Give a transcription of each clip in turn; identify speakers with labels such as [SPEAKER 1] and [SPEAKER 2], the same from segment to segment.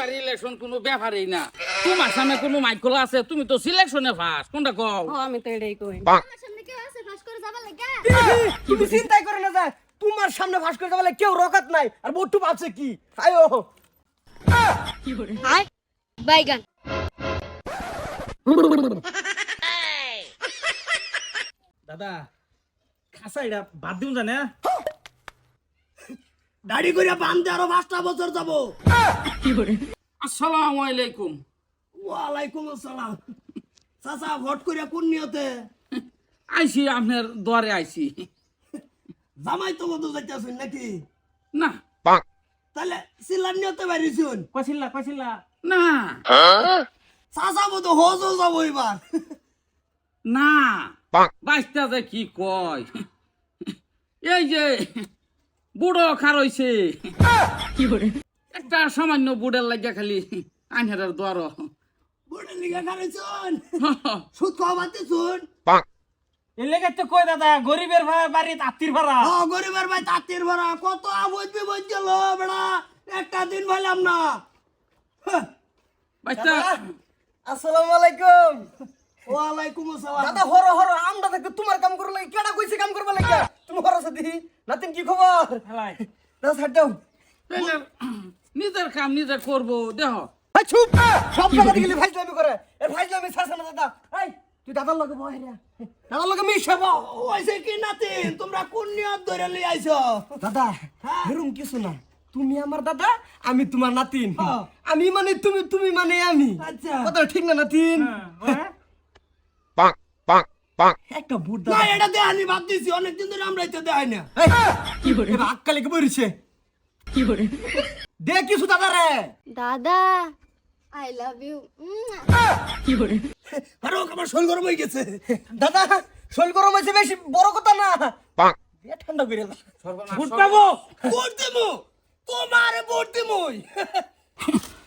[SPEAKER 1] এবার ইলেকশন কোনো ব্যাপারই না। তোমার সামনে কোনো মাইকল আছে? তুমি তো সিলেকশনে ফাস কোনটা কও?
[SPEAKER 2] আমি তো এটাই কই।
[SPEAKER 3] আমার সামনে কেউ আছে ফাঁস করে যাবার লাগা?
[SPEAKER 4] তুমি চিন্তাই করে না যায় তোমার সামনে ফাঁস করে যাবলে কেউ রকাত নাই। আর বট্টু ভাবছে কি? আয়ো
[SPEAKER 3] বাইগান
[SPEAKER 5] দাদা খাসা এটা বাদ দিম জানে
[SPEAKER 4] দাড়ি করে বান্ধে আরও পাঁচটা বছর যাব।
[SPEAKER 1] আসসালামু আলাইকুম।
[SPEAKER 4] ওয়ালাইকুম আসসালাম। চাচা ভোট করে কোন নিয়তে?
[SPEAKER 1] আইছি আপনার দ্বারে আইছি
[SPEAKER 4] জামাই তো মতো যাইতেছেন নাকি?
[SPEAKER 1] না।
[SPEAKER 4] তাহলে সিলার নিয়তে বাড়িছুন
[SPEAKER 5] কইছিলা কইছিলা
[SPEAKER 1] না।
[SPEAKER 4] চাচা মতো হজ যাব এবার।
[SPEAKER 1] না। বাইশটা যে কি কয়? এই যে বুড়ো খার হইছে। একটা সামান্য বুড়ের লাগিয়া খালি আনহারের দ্বার
[SPEAKER 4] বুড়ে লিগা খারেছুন সুদ খাওয়া বাতিছুন
[SPEAKER 5] এর লেগে তো কই দাদা গরিবের ভাই বাড়ি ভাড়া।
[SPEAKER 4] ও গরিবের ভাই তাঁতির ভরা কত আবজ বিবজ গেল বেড়া। একটা দিন ভাইলাম না। আসসালামু আলাইকুম। ওয়ালাইকুম আসসালাম। দাদা হর হর আমরা থাকতে তোমার কাম করব লাগে। কেডা কইছে কাম করব লাগে? তুমি হর সাথে নাতিন কি খবর? দাদা ছাড় দাও।
[SPEAKER 1] নিজের- কাম নিজে করব দেহ।
[SPEAKER 4] চুপ সব জায়গা ফাইজলামি করে। এ ছাড়ছে না দাদা। এই তুই দাদার লগে দাদার লগে ওইছে কি নাতিন? তোমরা কোন নিয়ত ধরে লই আইছো? দাদা এরকম কিছু না। তুমি আমার দাদা আমি তোমার নাতিন। আমি মানে তুমি তুমি মানে আমি। আচ্ছা। কথা ঠিক না নাতিন? একটা বুট দাদা না এটা দেখানি বাদ দিছি অনেক দিন ধরে আমরা এটা দেখাই না। কি করে আক্কালে কি কি করে দে কিছু দাদা রে
[SPEAKER 3] দাদা আই লাভ ইউ
[SPEAKER 4] আরে ও আমার শরীর গরম হয়ে গেছে। দাদা শরীর গরম হয়েছে বেশি বড় কথা না। ঠান্ডা করে দাও
[SPEAKER 5] ভোট পাবো?
[SPEAKER 4] ভোট দেবো? তোমার দেবো।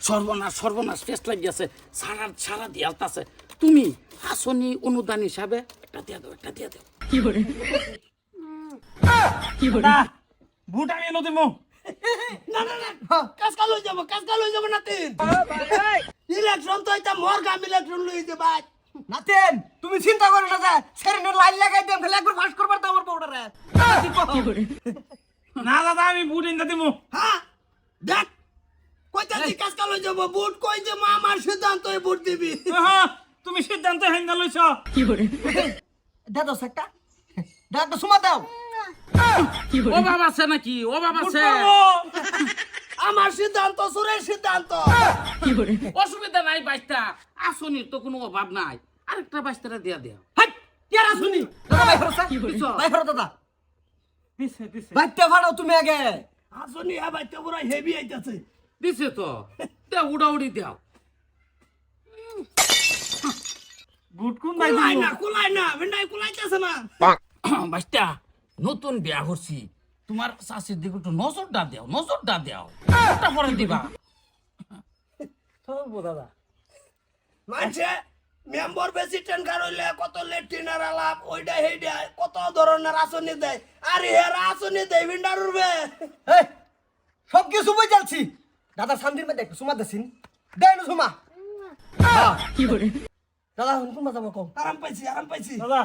[SPEAKER 1] সর্বনাশ সর্বনাশ টেস্ট লাগিয়েছে। সারা সারা দিয়ালতাছে তুমি আসনি অনুদান হিসাবে একটা দিয়ে দাও একটা দিয়ে দাও।
[SPEAKER 5] দাদা ভোট আমি এনে দিমু।
[SPEAKER 4] না না না কাজ কাল হয়ে যাব কাজ কাল হয়ে যাব নাতিন। ইলেকশন তো এটা ইলেকশন লইছে ভাই নাতিন তুমি চিন্তা করো না যা সেরেনে লাইন লাগাই দেন খালি একবার ফাঁস করবার তো আমার বউটারে
[SPEAKER 5] না দাদা আমি ভোট এনে দিমু।
[SPEAKER 4] হ্যাঁ দেখ কইতা দি কাজ কাল হয়ে যাব ভোট কই যে মা আমার সিদ্ধান্ত ভোট দিবি।
[SPEAKER 5] তুমি সিদ্ধান্ত হেঙ্গা লইছ
[SPEAKER 4] দাদা একটা দাদা সুমা দাও।
[SPEAKER 1] ও বাবা আছে নাকি? ও বাবা আছে।
[SPEAKER 4] আমার সিদ্ধান্ত সুরের সিদ্ধান্ত।
[SPEAKER 1] অসুবিধা নাই বাইশটা। আসনির তো কোনো অভাব নাই। আরেকটা বাইশটা দিয়া দেও
[SPEAKER 4] হাই কেরা? ভাই ফরস দাদা। বাইতে ফাড়াও তুমি আগে। আসুনি আ বাইতে পুরো হেভি আইতাছে।
[SPEAKER 1] দিছে তো। উড়াউড়ি দেও
[SPEAKER 5] ভাই
[SPEAKER 4] কুলাই না কুলাই না ভেন্ডাই কুলাইতেছে না।
[SPEAKER 1] বাইশটা নতুন বিয়া করছি। তোমার শাশির দিকে একটু নজরটা দেও নজরটা দেও। ওটা পরে দিবা।
[SPEAKER 5] সব দাদা।
[SPEAKER 4] মানছে মেম্বার বেশি টেনকার হইলে কত লেট্রিনের আলাপ ওইটা হেইটা কত ধরনের আসনি দেয়। আরে হেরা আসনি দেয় ভেন্ডার উঠবে সব কিছু বুঝে যাচ্ছি দাদা শান্তির মধ্যে একটু সুমা দেছিন দেয় না সুমা। কি করে? দাদা হুন কুমা যাব কম আরাম পাইছি আরাম পাইছি।
[SPEAKER 5] দাদা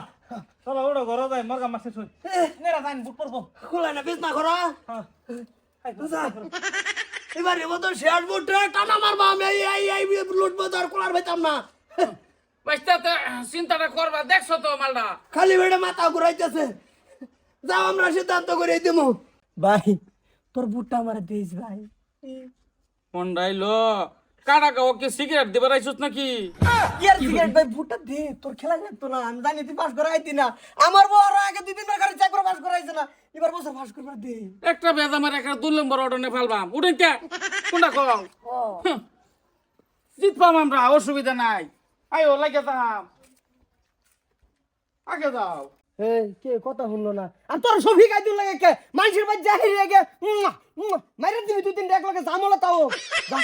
[SPEAKER 5] চলো ওড়ো ঘর যাই মরগা মাসে শুই নেরা যাই ভোট পড়ব
[SPEAKER 4] খোলা না বেশ না করো এবার এবার তো শেয়ার বুটে টানা মারবা আমি এই এই এই লুটবো তো আর কোলার ভাইতাম না।
[SPEAKER 1] বাইশটা তো চিন্তাটা করবা দেখছ তো মালটা
[SPEAKER 4] খালি বেড়ে মাথা ঘুরাইতেছে যাও আমরা সিদ্ধান্ত করে দিমু। ভাই তোর বুটটা আমার দিস ভাই।
[SPEAKER 1] মন্ডাইলো কাটা গাও কি সিগারেট দিবার আইছস নাকি?
[SPEAKER 4] ইয়ার সিগারেট ভাই বুটটা দে তোর খেলা যেত না আমি জানি তুই পাস করাইতি না আমার বউ আরও আগে দুই দিন খালি চাকরি পাস করাইছে না এবার বছর পাস করবার দে।
[SPEAKER 1] একটা বেদা মারে একটা দুই নম্বর অর্ডনে ফালবাম। উঠেন কে? কোনটা কও? জিতবাম আমরা অসুবিধা নাই। আয়ো লাগে দাম। আগে যাও
[SPEAKER 4] এই কে কথা শুনলো না। আর তোর সফি গাই দিল লাগে কে? মানুষের বাড়ি যাই রেগে মাইরে দিবি তুই তিনটা এক লগে জামলা তাও। যা।